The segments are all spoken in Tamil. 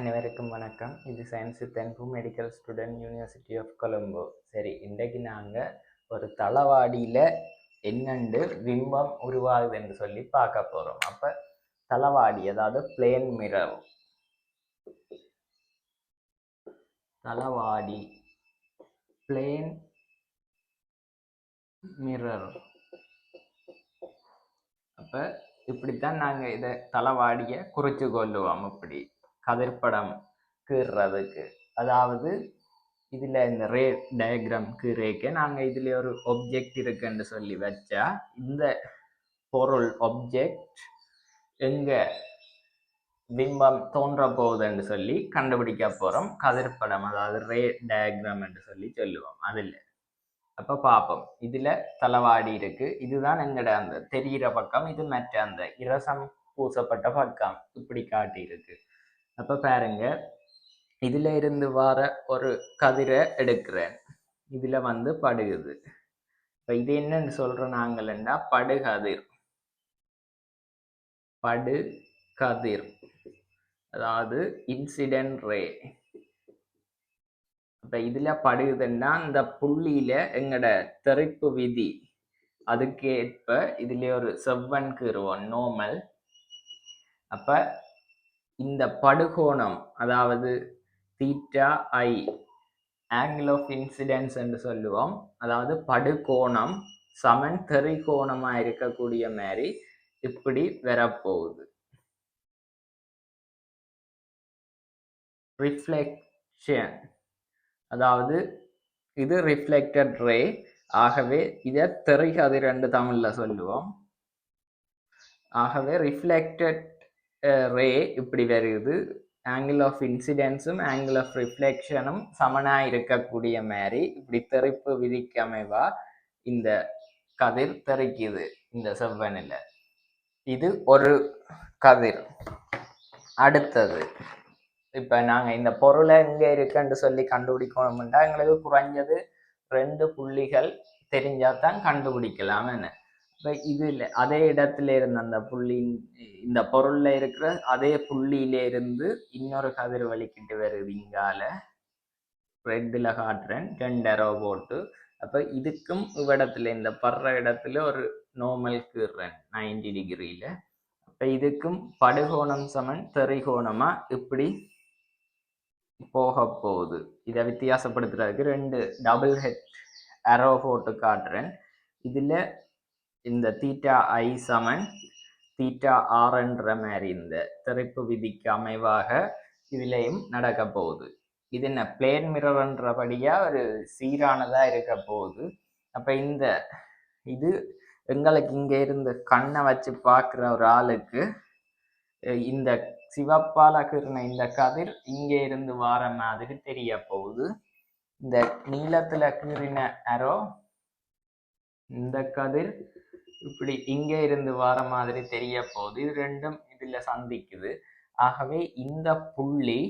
அனைவருக்கும் வணக்கம். இது science தென்பு medical student university of Colombo சரி இன்றைக்கு நாங்கள் ஒரு தளவாடியில் என்னண்டு பிம்பம் உருவாகுதுன்னு சொல்லி பார்க்க போகிறோம் அப்போ தளவாடி அதாவது பிளேன் மிரர் தளவாடி பிளேன் மிரர் அப்போ இப்படித்தான் நாங்கள் இதை தளவாடியை குறித்து கொள்ளுவோம் இப்படி. கதிர்ப்படம் கீறுறதுக்கு அதாவது இதில் இந்த ரே டயக்ராம் கீறேக்க நாங்கள் இதில் ஒரு ஒப்ஜெக்ட் இருக்குன்னு சொல்லி வச்சா இந்த பொருள் ஒப்ஜெக்ட் எங்கே பிம்பம் தோன்ற போகுதுன்னு சொல்லி கண்டுபிடிக்க போகிறோம் கதிர்ப்படம் அதாவது ரே டயக்ராம் என்று சொல்லி சொல்லுவோம் அதில். அப்போ பார்ப்போம் இதில் தலவாடி இருக்குது இதுதான் எங்கட அந்த தெரிகிற பக்கம் இது மற்ற அந்த இரசம் பூசப்பட்ட பக்கம் இப்படி காட்டியிருக்கு. அப்போ பாருங்க. இதில் இருந்து வர ஒரு கதிரை எடுக்கிறேன். இதில் வந்து படுகுது. இப்போ இது என்னன்னு சொல்கிறோம் நாங்கள்னா படுகதிர் படு கதிர். அதாவது இன்சிடென்ட் ரே இப்போ இதில் படுகுதுன்னா இந்த புள்ளியில் எங்களோட தெறிப்பு விதி. அதுக்கேற்ப இதுலேயே ஒரு செவ்வன் கீறுவோம் நோமல் அப்போ இந்த படுகோணம் அதாவது theta I angle of incidence என்று சொல்லுவோம். அதாவது படுகோணம் சமன் தெறிகோணமா இருக்கக்கூடிய மாதிரி இப்படி வரப்போகுது. ரிஃப்ளெக்ஷன் அதாவது இது ரிஃப்ளெக்டட் ரே ஆகவே இதை தெறிகதிர் என்று தமிழில் சொல்லுவோம். ஆகவே ரிஃப்ளெக்டட் ரே இப்படி வருது. ஆங்கிள் ஆஃப் இன்சிடென்ஸும் ஆங்கிள் ஆஃப் ரிஃப்ளெக்ஷனும் சமனாக இருக்கக்கூடிய மாதிரி இப்படி தெறிப்பு விதிக்கமைவா இந்த கதிர் தெறிக்குது இந்த செவ்வனில். இது ஒரு கதிர். அடுத்தது இப்போ நாங்கள் இந்த பொருளை எங்கே இருக்குன்னு சொல்லி கண்டுபிடிக்கணும்னா எங்களுக்கு குறைஞ்சது ரெண்டு புள்ளிகள் தெரிஞ்சால் தான் கண்டுபிடிக்கலாம் என்ன? இதில் அதே இடத்துல இருந்த அந்த புள்ளி இந்த பொருளில் இருக்கிற அதே புள்ளியிலிருந்து இன்னொரு கதிர் வலிக்கிட்டு வருது இங்கால. ரெட்டில் காட்டுறேன். ரெண்டு அரோ போட்டு. அப்போ இதுக்கும் இவ்விடத்துல இந்த படுற இடத்துல ஒரு நோமல் கீறேன் நைன்டி டிகிரியில் இப்போ இதுக்கும் படுகோணம் சமன் தெரிகோணமாக இப்படி போக போகுது. இதை வித்தியாசப்படுத்துறதுக்கு ரெண்டு டபுள் ஹெட் அரோ போட்டு காட்டுறேன். இதில் இந்த தீட்டா ஐ சமன் தீட்டா ஆர்ன்ற மாதிரி இந்த திரைப்பு விதிக்கு அமைவாக இதுலேயும் நடக்க போகுது. இது என்ன பிளேன் மிரர்ன்றபடியா ஒரு சீரானதா இருக்க போகுது. அப்போ இந்த இது எங்களுக்கு இங்கே இருந்து கண்ணை வச்சு பார்க்குற ஒரு ஆளுக்கு இந்த சிவப்பால கீறின இந்த கதிர் இங்கே இருந்து வார மாதிரி தெரிய போகுது. இந்த நீளத்தில் கீறின அரோ இந்த கதிர் இப்படி இங்க இருந்து வர மாதிரி தெரிய போகுது இது ரெண்டும் இதுல சந்திக்குது. ஆகவே இந்த புள்ளி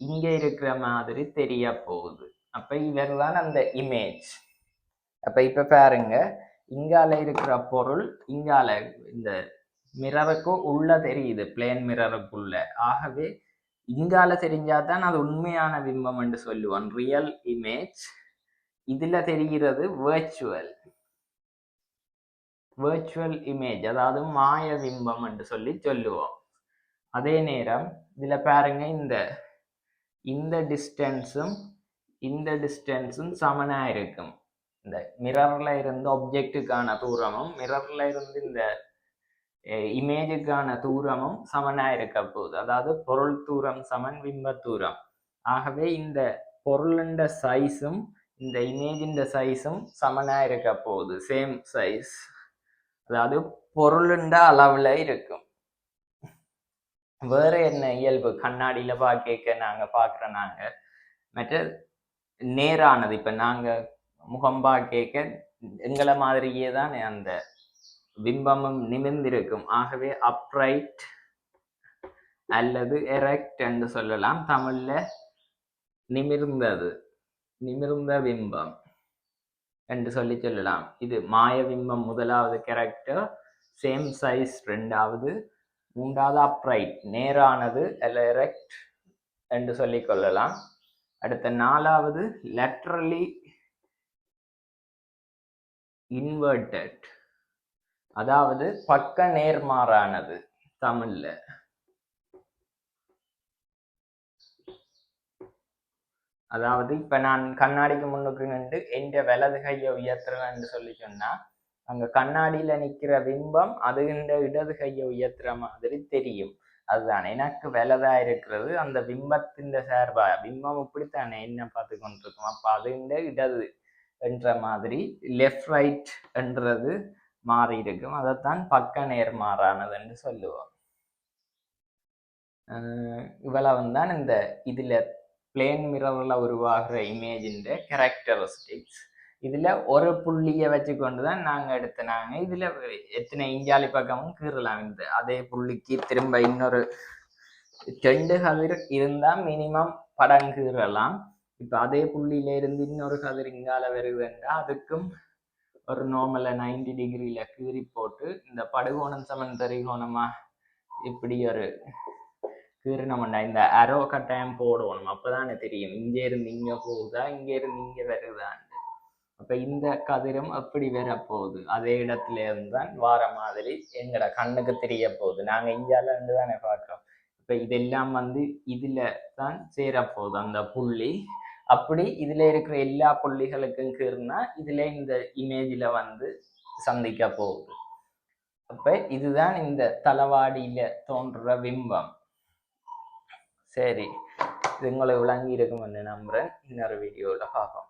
இங்க இருக்கிற மாதிரி தெரிய போகுது அப்ப இவர் தான் அந்த இமேஜ் அப்ப இப்ப பாருங்க இங்கால இருக்கிற பொருள் இங்கால இந்த மிரருக்கும் உள்ள தெரியுது பிளேன் மிரருக்குள்ள ஆகவே இங்கால தெரிஞ்சாதான் அது உண்மையான பிம்பம் என்று சொல்லுவான். ரியல் இமேஜ் இதுல தெரிகிறது வேர்ச்சுவல் வேர்ச்சுவல் இமேஜ் அதாவது மாய பிம்பம் என்று சொல்லி சொல்லுவோம். அதே நேரம் இதில் பாருங்க இந்த இந்த டிஸ்டன்ஸும் இந்த டிஸ்டன்ஸும் சமனாக இருக்கும். இந்த மிரர்ல இருந்து ஒப்ஜெக்டுக்கான தூரமும் மிரர்ல இருந்து இந்த இமேஜுக்கான தூரமும் சமனாக இருக்க போகுது. அதாவது பொருள் தூரம் சமன் பிம்ப தூரம். ஆகவே இந்த பொருளுண்ட சைஸும் இந்த இமேஜின் சைஸும் சமனாக இருக்க போகுது. சேம் சைஸ் அதாவது பொருளுண்ட அளவுல இருக்கும். வேற என்ன இயல்பு? கண்ணாடியில கேட்க நாங்க பாக்குற நாங்க. மற்ற நேரானது இப்ப நாங்க முகம் பார்க்க எங்களை மாதிரியே தான் அந்த பிம்பமும் நிமிர்ந்திருக்கும். ஆகவே அப்ரைட் அல்லது எரெக்ட் என்று சொல்லலாம். தமிழ்ல நிமிர்ந்தது. நிமிர்ந்த பிம்பம். என்று சொல்லி சொல்லலாம். இது மாயவிம்பம் முதலாவது கேரக்டர் சேம் சைஸ் ரெண்டாவது மூன்றாவது அப்ரைட் நேரானது அல்ல எரெக்ட் என்று சொல்லிக் கொள்ளலாம். அடுத்த நாலாவது லெட்ரலி இன்வெர்டட் அதாவது பக்க நேர்மாறானது தமிழ்ல. அதாவது இப்ப நான் கண்ணாடிக்கு முன்னுக்கு நின்று எந்த வலது கையை உயர்த்துறேன்னு சொல்லி சொன்னால் அங்க கண்ணாடியில நிக்கிற பிம்பம் அது இந்த இடது கையை உயர்த்துற மாதிரி தெரியும். அதுதான். எனக்கு வலதா இருக்கிறது. அந்த பிம்பத்தின் சார்பா பிம்பம் இப்படித்தானே என்ன பார்த்து கொண்டிருக்கோம்? அப்போ அது இந்த இடது என்ற மாதிரி லெஃப்ட் ரைட் என்றது மாறி இருக்கும். அதைத்தான் பக்க நேர்மாறானது என்று சொல்லுவோம். இவ்வளவுதான் இவ்வளவு தான் இந்த இதுல பிளேன் மிரர்ல உருவாகிற இமேஜின் கேரக்டரிஸ்டிக்ஸ் இதுல ஒரு புள்ளியை வச்சு கொண்டு தான் நாங்க எடுத்தனாங்க. இதுல எத்தனை இஞ்சாலி பக்கமும் கீறலாம். இந்த அதே புள்ளிக்கு திரும்ப இன்னொரு ரெண்டு கதிர் இருந்தால் மினிமம் படம் கீறலாம். இப்போ அதே புள்ளியில இருந்து இன்னொரு கதிர் இங்கால வருதுன்னா அதுக்கும் ஒரு நார்மலா 90 டிகிரியில கீறி போட்டு இந்த படுகோணம் சமன் தரிகோணமாக இப்படி ஒரு கீறினோம்டா இந்த அரோ கட்டாயம் போடணும். அப்பதானே தெரியும். இங்க இருந்து இங்க போகுதா இங்க இருந்து இங்க வருதான்னு அப்ப இந்த கதிரும் எப்படி வர போகுது அதே இடத்துல இருந்தான் வார மாதிரி எங்கட கண்ணுக்கு தெரிய போகுது நாங்க இந்தியால இருந்து தானே பார்க்கிறோம். இப்ப இதெல்லாம் வந்து இதுல தான் சேர போகுது அந்த புள்ளி அப்படி இதுல இருக்கிற எல்லா புள்ளிகளுக்கும் கீர்னா இதுல இந்த இமேஜ்ல வந்து சந்திக்க போகுது. அப்ப இதுதான் இந்த தலவாடியில தோன்ற பிம்பம். சரி இது உங்களை விளங்கி இருக்கும்னு நம்புறேன். இன்னொரு வீடியோவில் பார்ப்போம்.